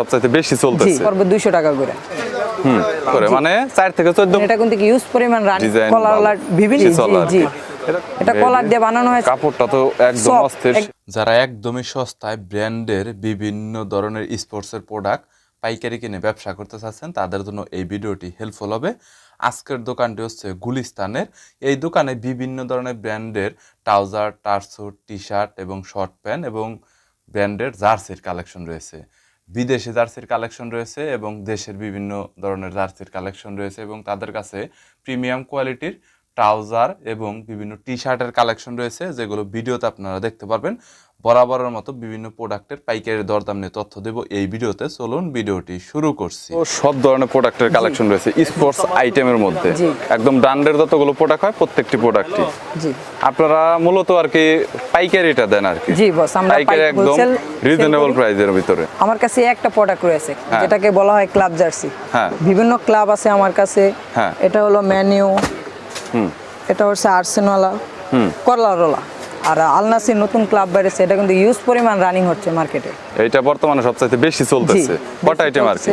সবচাইতে বেশি জি চলতেছে। পড়বে দুইশো টাকা করে। হুম করে মানে চার থেকে চোদ্দ এটা কিন্তু ইউজ পরিমাণ রান কলার। বিভিন্ন? জি এটা কলার দিয়ে বানানো হয়েছে। কাপড়টা তো একদম অস্থির। যারা একদমই সস্তায় ব্র্যান্ডের বিভিন্ন ধরনের স্পোর্টসের প্রোডাক্ট পাইকারি কিনে ব্যবসা করতে চাচ্ছেন তাদের জন্য এই ভিডিওটি হেল্পফুল হবে। আজকের দোকানটি হচ্ছে গুলিস্তানের। এই দোকানে বিভিন্ন ধরনের ব্র্যান্ডের ট্রাউজার টার্সুট টি শার্ট এবং শর্ট প্যান্ট এবং ব্র্যান্ডের জার্সির কালেকশন রয়েছে। বিদেশি জার্সির কালেকশন রয়েছে এবং দেশের বিভিন্ন ধরনের জার্সির কালেকশন রয়েছে এবং তাদের কাছে প্রিমিয়াম কোয়ালিটির ট্রাউজার এবং বিভিন্ন টি শার্টের কালেকশন রয়েছে যেগুলো ভিডিওতে আপনারা দেখতে পারবেন। বরাবরের মতো বিভিন্ন প্রোডাক্টের পাইকারি দরদাম নিয়ে তথ্য দেব এই ভিডিওতে। চলুন ভিডিওটি শুরু করছি। সব ধরনের প্রোডাক্টের কালেকশন রয়েছে স্পোর্টস আইটেমের মধ্যে। একদম ব্র্যান্ডের যতগুলো প্রোডাক্ট হয় প্রত্যেকটি প্রোডাক্টই। জি। আপনারা মূলত আর কি পাইকারিটা দেন আর কি। জি বস আমরা পাইকারি একদম রিজনেবল প্রাইজের ভিতরে। আমার কাছে একটা প্রোডাক্ট রয়েছে হ্যাঁ। যেটাকে বলা হয় ক্লাব জার্সি হ্যাঁ। বিভিন্ন ক্লাব আছে আমার কাছে। হ্যাঁ। এটা হলো ম্যানিউ এটা হচ্ছে আর্সেনালা করলারোলা। আর আলনাসির নতুন ক্লাব বেড়েছে এটা কিন্তু ইউজ পরিমাণ রানিং হচ্ছে মার্কেটে এইটা বর্তমানে সবচাইতে বেশি চলতেছে কটা আইটেম আর কি?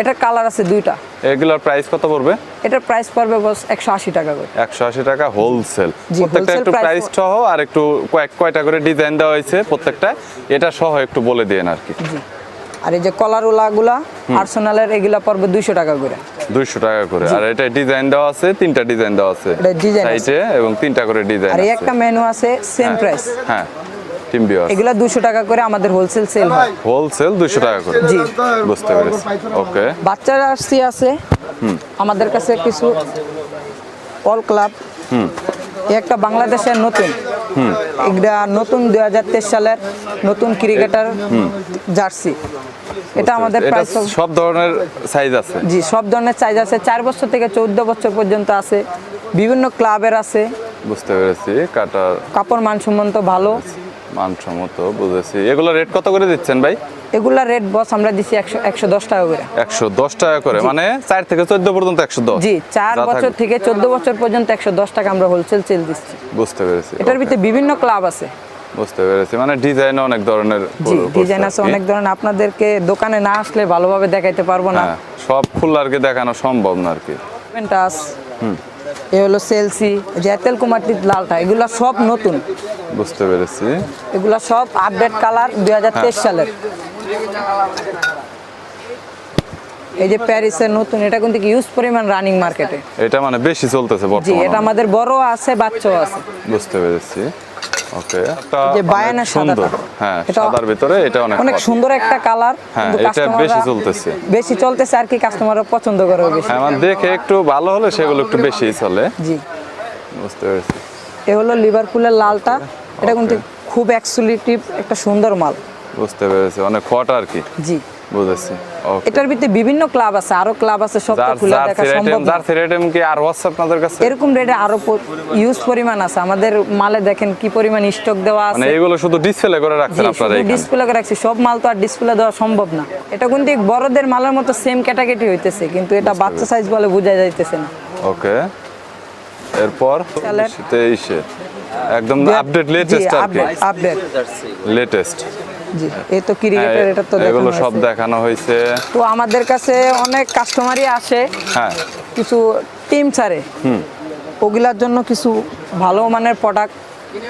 এটার কালার আছে দুইটা। এগুলোর প্রাইস কত পড়বে? এটার প্রাইস পড়বে বস একশো আশি টাকা করে। একশো আশি টাকা হোলসেল প্রত্যেকটা একটু প্রাইস সহ আর একটু কয়েক কয়টা করে ডিজাইন দেওয়া হয়েছে প্রত্যেকটা এটা সহ একটু বলে দিন আর কি। জি। আর এই যে কলারোলাগুলা আর্সেনালের এগুলা পড়বে দুইশো টাকা করে। দুইশো টাকা করে। আর এটা ডিজাইন দেওয়া আছে তিনটা ডিজাইন দেওয়া আছে। সাইডে এবং তিনটা করে ডিজাইন আর একটা মেনু আছে সেম প্রাইস হ্যাঁ টিম বিয়ার এগুলা দুশো টাকা করে আমাদের হোলসেল সেল হয়। হোলসেল দুইশো টাকা করে। জি। বুঝতে পেরেছি। ওকে বাচ্চার আরসি আছে। হুম। আমাদের কাছে কিছু অল ক্লাব হুম। একটা বাংলাদেশের নতুন। এটা নতুন দুই হাজার তেইশ সালের নতুন ক্রিকেটার জার্সি। এটা আমাদের প্রাইস সব ধরনের সাইজ আছে। জি সব ধরনের সাইজ আছে। চার বছর থেকে চৌদ্দ বছর পর্যন্ত আছে। বিভিন্ন ক্লাবের আছে। বুঝতে পেরেছি। কাটা কাপড় মানসম্মত ভালো। মানসম্মত বুঝেছি। এগুলো রেট কত করে দিচ্ছেন ভাই? এগুলা রেট বস আমরা দিচ্ছি একশো একশো দশ টাকা করে। একশো দশ টাকা করে মানে চার থেকে চোদ্দ পর্যন্ত একশো দশ। জি চার বছর থেকে চোদ্দ বছর পর্যন্ত একশো দশ টাকা আমরা হোলসেল সেল দিচ্ছি। বুঝতে পেরেছি। এটার ভিতরে বিভিন্ন ক্লাব আছে। বুঝতে পেরেছি মানে ডিজাইন অনেক ধরনের জি ডিজাইন আছে অনেক ধরনের আপনাদেরকে দোকানে না আসলে ভালোভাবে দেখাইতে পারব না। হ্যাঁ সব ফুল আর কি দেখানো সম্ভব না আর কি। পেন্টাস এ হলো সেলসি জেতেল কুমারটির লালটা এগুলা সব নতুন। বুঝতে পেরেছি। এগুলা সব আপডেট কালার দুই হাজার তেইশ সালের। এই যে প্যারিসের নতুন এটা কিন্তু ইউজ পরিমাণ রানিং মার্কেটে এটা মানে বেশি চলতেছে জি বর্তমানে। এটা আমাদের বড় আছে বাচ্চাও আছে। বুঝতে পেরেছি। ওকে। যে সুন্দর। হ্যাঁ সাদার ভিতরে এটা অনেক অনেক সুন্দর একটা কালার হ্যাঁ, এটা বেশি চলতেছে। বেশি চলতেছে আর কি কাস্টমাররা পছন্দ করে বেশি। হ্যাঁ মানে দেখে একটু ভালো হলে সেগুলো একটু বেশি চলে। জি। বুঝতে পেরেছি। এ হলো লিভারপুলের লালটা। এটা কিন্তু খুব এক্সক্লুসিভ একটা সুন্দর মাল। বুঝতে পেরেছি। অনেক হট আর কি জি। বুঝেছি। এটার ভিতরে বিভিন্ন ক্লাব আছে আরও ক্লাব আছে সব তো খুলে দেখা সম্ভব না। আইটেম কি আর হোয়াটসঅ্যাপ আপনাদের কাছে? এরকম রেটে আরও ইউজ পরিমাণ আছে। আমাদের মালে দেখেন কি পরিমাণ স্টক দেওয়া আছে। মানে এগুলো শুধু ডিসপ্লে করে রাখছেন আপনারা এখানে? ডিসপ্লে করে রাখছি। সব মাল তো আর ডিসপ্লে দেওয়া সম্ভব না। এটা কিন্তু বড়দের মালের মতো সেম ক্যাটাগরি হইতেছে কিন্তু এটা বাচ্চা সাইজ বলে বোঝা যাইতেছে না। ওকে এরপর সালের। তেইশে। একদম আপডেট লেটেস্ট আর কি। আপডেট লেটেস্ট জি এই তো ক্রিকেটের এটা তো এগুলো সব দেখানো হয়েছে। তো আমাদের কাছে অনেক কাস্টমারই আসে। হ্যাঁ। কিছু টিম ছাড়ে। ওগুলার জন্য কিছু ভালো মানের প্রোডাক্ট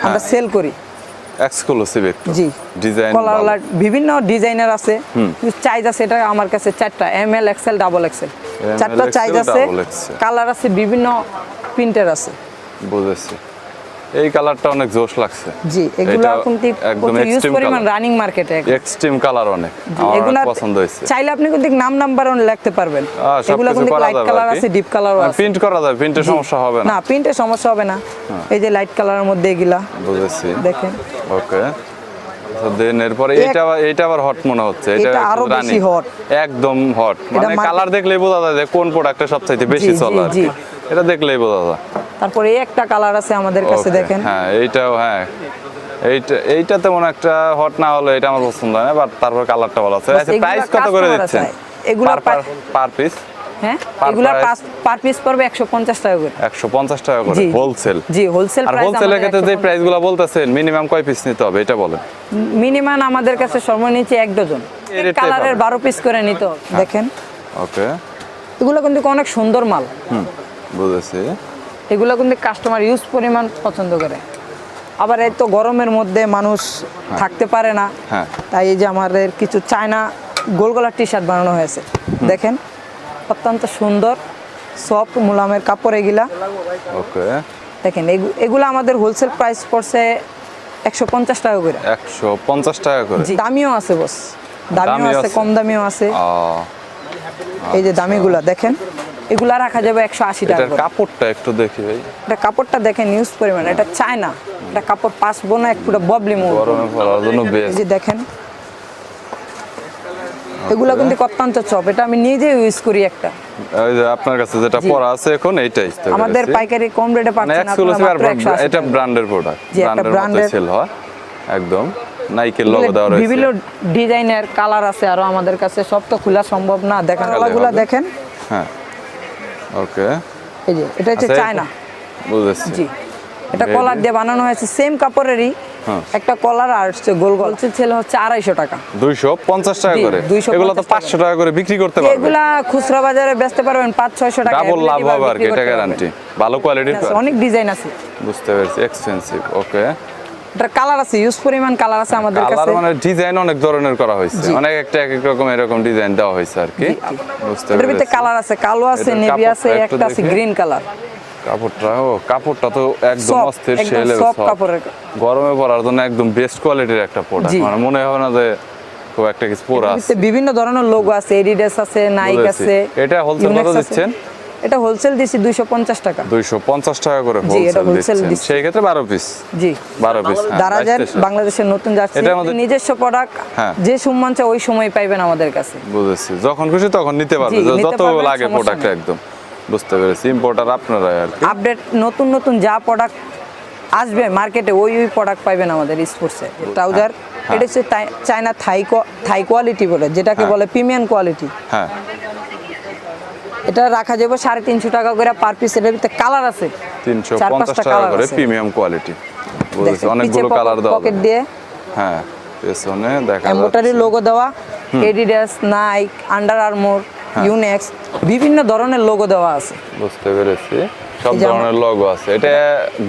আমরা হ্যাঁ। সেল করি। এক্সক্লুসিভ একটু। জি। ডিজাইন কলার বিভিন্ন ডিজাইনের আছে। চাইজ আছে এটা আমার কাছে চারটা। M L XL double XL চারটা চাইজ আছে কালার আছে বিভিন্ন প্রিন্টের আছে। বুঝেছি। এই কালারটা অনেক জোশ লাগছে। জি এগুলো কিন্তু একদম ইউজ এক্সট্রিম পরিমাণ রানিং মার্কেটে এক্সট্রিম কালার অনেক। এগুলা পছন্দ হয়েছে। চাইলে আপনি কিন্তু নাম নাম্বার অন লিখতে পারবেন। এগুলো কিন্তু লাইট কালার আছে ডিপ কালারও আছে। প্রিন্ট করা যাবে প্রিন্টের সমস্যা হবে না। না প্রিন্টের সমস্যা হবে না। এই যে লাইট কালারের মধ্যে এগুলা। বুঝেছি। দেখেন। ওকে দেন এরপরে এটা এটা আবার হট মনে হচ্ছে। এটা এটা আরও বেশি running। hot। একদম হট মানে কালার দেখলেই বোঝা যায় যে কোন প্রোডাক্টটা সবচাইতে বেশি চলে আর কি। এটা দেখলেই বোঝা যায়। তারপরে এই একটা কালার আছে আমাদের কাছে দেখেন। হ্যাঁ এইটাও হ্যাঁ। এইটা এইটা তেমন একটা হট না হলে এটা আমার পছন্দ হয় না বাট তারপর কালারটা ভালো আছে। আচ্ছা প্রাইস কত করে দিচ্ছেন। এগুলা পার পিস হ্যাঁ? এগুলা? পার পিস পড়বে একশো পঞ্চাশ টাকা করে। একশো পঞ্চাশ টাকা করে হোলসেল জি হোলসেল আর হোলসেলের ক্ষেত্রে যে প্রাইসগুলো বলতেছেন মিনিমাম কয় পিস নিতে হবে? এটা বলেন। মিনিমাম আমাদের কাছে সর্বনিচে এক ডজন। কালারের পাবেন। বারো পিস করে নিত দেখেন। ওকে এগুলো কিন্তু অনেক সুন্দর মাল। হুম। বুঝেছি। এগুলো কিন্তু কাস্টমার ইউজ পরিমাণ পছন্দ করে। আবার এই তো গরমের মধ্যে মানুষ থাকতে পারে না। হ্যাঁ। তাই এই যে আমাদের কিছু চায়না গোল গলার টি শার্ট বানানো হয়েছে। দেখেন অত্যন্ত সুন্দর সফট মুলামের কাপড় এগুলা। ওকে। দেখেন এগু- এগুলো আমাদের হোলসেল প্রাইস পড়ছে একশো পঞ্চাশ টাকা করে। একশো পঞ্চাশ টাকা করে। দামিও আছে বস দামিও আছে। কম দামিও আছে। এই যে দামিগুলা দেখেন। এগুলা রাখা যাবে একশো আশি টাকা কাপড়টা একটু দেখি ভাই। এটা কাপড়টা দেখেন নিউজ পরিমাণ। এটা চায়না। এটা কাপড় পাসবো না একটু ববলি এই যে দেখেন। এগুলা কিন্তু অত্যন্ত চপ। এটা আমি নিজে ইউজ করি একটা। ওই যে আপনার কাছে যেটা। পরা আছে এখন এইটাই আমাদের পাইকারি কম রেটে মানে পাচ্ছেন আপনারা এক্সক্লুসিভ আর মাত্র 180 এটা ব্র্যান্ডের প্রোডাক্ট ব্র্যান্ডের সেল হয়। একদম। নাইকের লোগো দেওয়া রয়েছে। বিভিন্ন ডিজাইনের কালার আছে আরও আমাদের কাছে। সব তো খোলা সম্ভব না। দেখেন হবে। দেখেন। হ্যাঁ। ওকে এই যে এটা হচ্ছে আচ্ছা, চায়না। বুঝেছি। জি। এটা কলার দিয়ে বানানো হয়েছে সেম কাপড়েরই। হ্যাঁ। একটা কলার আর হচ্ছে গোল গোল। ছেলে হচ্ছে আড়াইশো টাকা। দুইশো পঞ্চাশ টাকা করে। 250 এগুলো তো পাঁচশো টাকা করে। বিক্রি করতে পারবে। এগুলা খুচরা বাজারে বেচতে পারবেন পাঁচ ছয়শো টাকা ডাবল লাভ হবে আর কি এটা গ্যারান্টি ভালো কোয়ালিটির অনেক ডিজাইন আছে। বুঝতে পেরেছি এক্সপেন্সিভ ওকে এটার কালার আছে ইউজ পরিমাণ কালার আছে আমাদের কালার মানে ডিজাইন অনেক ধরনের করা হয়েছে। অনেক একটা এক এক রকম এরকম ডিজাইন দেওয়া হয়েছে আর কি। বুঝতে ভিতরে কালার আছে কালো আছে নেভি আছে একটা আছে গ্রিন কালার কাপড়টা ও কাপড়টা তো একদম অস্থির। গরমে পরার জন্য একদম বেস্ট কোয়ালিটির একটা প্রোডাক্ট মানে মনে হয় না যে খুব একটা কিছু পরা আছে। বিভিন্ন ধরনের লোগো আছে এডিডাস আছে নাইক আছে এটা Unex কত দিচ্ছেন? এটা হোলসেল দিছি দুইশো পঞ্চাশ টাকা। দুইশো পঞ্চাশ টাকা করে হোলসেল দিচ্ছি। সেই ক্ষেত্রে বারো পিস জি। বারো পিস দারাজের বাংলাদেশের নতুন জার্সি নিজস্ব প্রোডাক্ট হ্যাঁ। যে সম্মান চায় ওই সময় পাইবেন আমাদের কাছে। বুঝেছি। যখন খুশি তখন নিতে পারবে যত লাগে প্রোডাক্ট একদম। বুঝতে পেরেছি। ইম্পোর্টার আপনারাই আর আপডেট নতুন নতুন যা প্রোডাক্ট আসবে মার্কেটে ওই ওই প্রোডাক্ট পাইবেন আমাদের স্পোর্টসে ট্রাউজার হ্যাঁ। এটা হচ্ছে চায়না থাই থাই কোয়ালিটি বলে যেটাকে হ্যাঁ। বলে প্রিমিয়াম কোয়ালিটি হ্যাঁ। এটা রাখা যাবে সাড়ে তিনশো টাকা করে পার পিস এটার ভিতরে কালার আছে। তিনশো পঞ্চাশ টাকা করে। প্রিমিয়াম কোয়ালিটি অনেকগুলো কালার দেওয়া পকেট দিয়ে। হ্যাঁ পেছনে দেখা। লোগো দেওয়া Adidas Nike under armour. Yonex বিভিন্ন ধরনের লোগো দেওয়া আছে। বুঝতে পেরেছি। সব ধরনের লগো আছে। এটা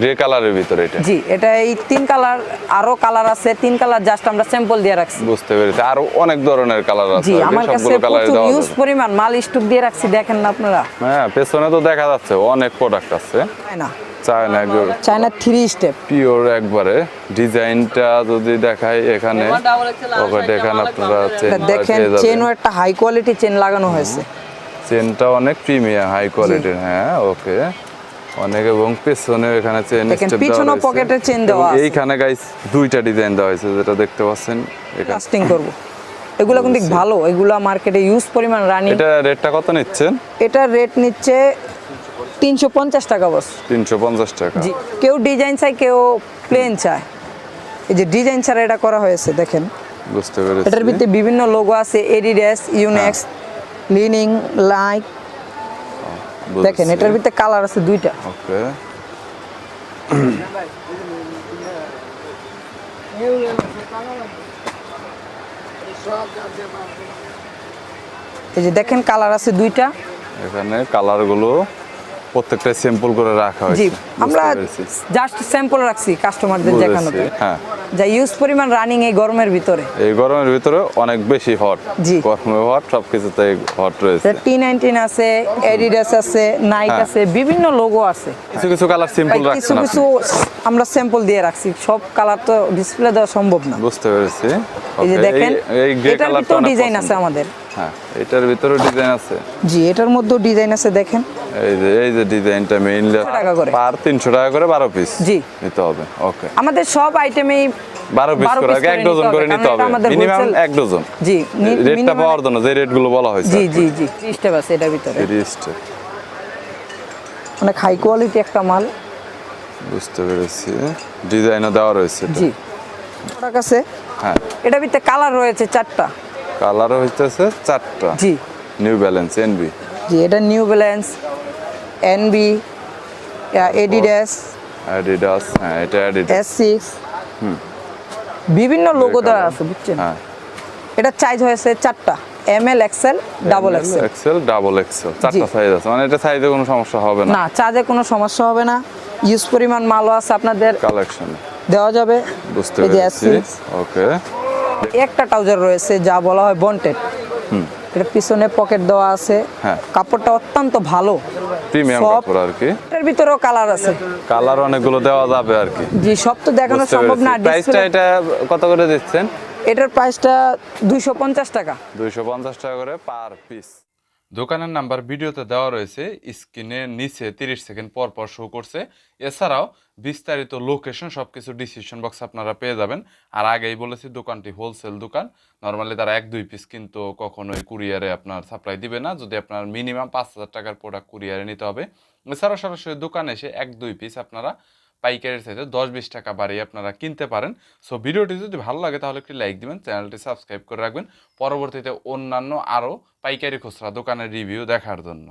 গ্রে কালারের ভিতরে এটা। জি এটা এই তিন কালার আরও কালার আছে। তিন কালার জাস্ট আমরা স্যাম্পল দিয়ে রাখছি। বুঝতে পেরেছি। আরও অনেক ধরনের কালার আছে। জি আমার কাছে প্রচুর ইউজ পরিমাণ মাল স্টক দিয়ে রাখছি দেখেন না আপনারা। হ্যাঁ পেছনে তো দেখা যাচ্ছে অনেক প্রোডাক্ট আছে। না চায়না থ্রি স্টেপ পিওর একবারে। ডিজাইনটা যদি দেখাই এখানে আপনারা দেখেন চেনও একটা হাই কোয়ালিটি চেন লাগানো হয়েছে। চেনটা অনেক প্রিমিয়াম হাই কোয়ালিটির হ্যাঁ ওকে। অনেক এবং পেছনে এখানে চেন দেখেন, পিছনেও পকেটে chain দেওয়া আছে। এইখানে গাইস দুইটা ডিজাইন দেওয়া হয়েছে যেটা দেখতে পাচ্ছেন। এখানে লাস্টিং করব। এগুলো কিন্তু ভালো এগুলা মার্কেটে ইউজ পরিমাণ রানিং এটা রেটটা কত নিচ্ছেন? এটার রেট নিচ্ছে তিনশো পঞ্চাশ টাকা বস তিনশো পঞ্চাশ টাকা। জি কেউ ডিজাইন চায় কেউ প্লেন চায়। এই যে ডিজাইন ছাড়া এটা করা হয়েছে দেখেন। বুঝতে পেরেছি। এটার ভিতরে বিভিন্ন লোগো আছে এডিডাস ইউনেক্স লিনিং লাইক দেখেন এটার ভিতরে কালার আছে দুইটা। ওকে। এই যে দেখেন কালার আছে দুইটা। এখানে কালারগুলো প্রত্যেকটা স্যাম্পল করে রাখা হয়েছে। জি আমরা। জাস্ট স্যাম্পল রাখছি কাস্টমারদের দেখানো বুঝেছি, হ্যাঁ। যা ইউজ পরিমাণ রানিং এই গরমের ভিতরে। এই গরমের ভিতরে অনেক বেশি হট জি। গরমে হট হট রয়েছে। টি নাইনটিন আছে এডিডাস আছে নাইক হ্যাঁ। আছে বিভিন্ন লোগো আছে। কিছু কিছু কালার সিম্পল কিছু কিছু আমরা স্যাম্পল দিয়ে রাখছি। সব কালার তো ডিসপ্লে দেওয়া সম্ভব না। বুঝতে পেরেছি। এই যে দেখেন এটার ডিজাইন আছে আমাদের। হ্যাঁ এটার ভিতরে ডিজাইন আছে। জি এটার মধ্যেও ডিজাইন আছে দেখেন। এই যে এই যে ডিজাইনটা মেইনলি টাকা করে। পার টাকা করে পিস জি। নিতে হবে ওকে আমাদের সব আইটেমেই বারো পিস করে এক ডজন করে নিতে হবে। মিনিমাম এক ডজন জি রেটটা পাওয়ার জন্য যে রেটগুলো বলা হয়েছে জি জি জি স্টেপ আছে এটার ভিতরে। অনেক হাই কোয়ালিটি একটা মাল। বুঝতে পেরেছি। ডিজাইনও দেওয়া রয়েছে জি। হ্যাঁ। এটার ভিতরে কালার রয়েছে চারটা। কালার হইতেছে চারটা। জি। নিউ ব্যালেন্স এনবি জি এটা New Balance NB Adidas Adidas হ্যাঁ এটা অ্যাডিডাস এস সিক্স বিভিন্ন লোগো দেওয়া আছে বুঝছেন? হ্যাঁ। এটা সাইজ হয়েছে চারটা M L XL double XL XL double XL চারটা সাইজ আছে। মানে এটা সাইজে কোনো সমস্যা হবে না। না চার্জে কোনো সমস্যা হবে না। ইউজ পরিমাণ মালও আছে আপনাদের। কালেকশন দেওয়া যাবে। বুঝতে পেরেছি। ওকে। একটা ট্রাউজার রয়েছে যা বলা হয় বন্টেড এটা পিছনে পকেট দেওয়া আছে। হ্যাঁ। কাপড়টা অত্যন্ত ভালো। প্রিমিয়াম কাপড় আর কি। এটার ভিতরেও কালার আছে। কালার অনেকগুলো দেওয়া যাবে আর কি। জি সব তো দেখানো সম্ভব না। প্রাইসটা এটা কত করে দিচ্ছেন? এটার প্রাইসটা দুইশো পঞ্চাশ টাকা। দুইশো পঞ্চাশ টাকা করে পার পিস দোকানের নাম্বার ভিডিওতে দেওয়া রয়েছে স্ক্রিনের নিচে তিরিশ সেকেন্ড পর পর শো করছে। এছাড়াও বিস্তারিত লোকেশন সবকিছু ডিসিশন বক্স আপনারা পেয়ে যাবেন। আর আগেই বলেছি, দোকানটি হোলসেল দোকান। নর্মালি তারা এক, দুই পিস কিন্তু কখনোই কুরিয়ারে আপনার সাপ্লাই দিবে না। যদি আপনার মিনিমাম পাঁচ হাজার টাকার প্রোডাক্ট কুরিয়ারে নিতে হবে। এছাড়াও সরাসরি দোকানে এসে এক, দুই পিস আপনারা পাইকারির সাথে দশ বিশ টাকা বাড়িয়ে আপনারা কিনতে পারেন। সো ভিডিওটি যদি ভালো লাগে তাহলে একটি লাইক দিবেন, চ্যানেলটি সাবস্ক্রাইব করে রাখবেন। পরবর্তীতে অন্যান্য আরও পাইকারি খুচরা দোকানের রিভিউ দেখার জন্য।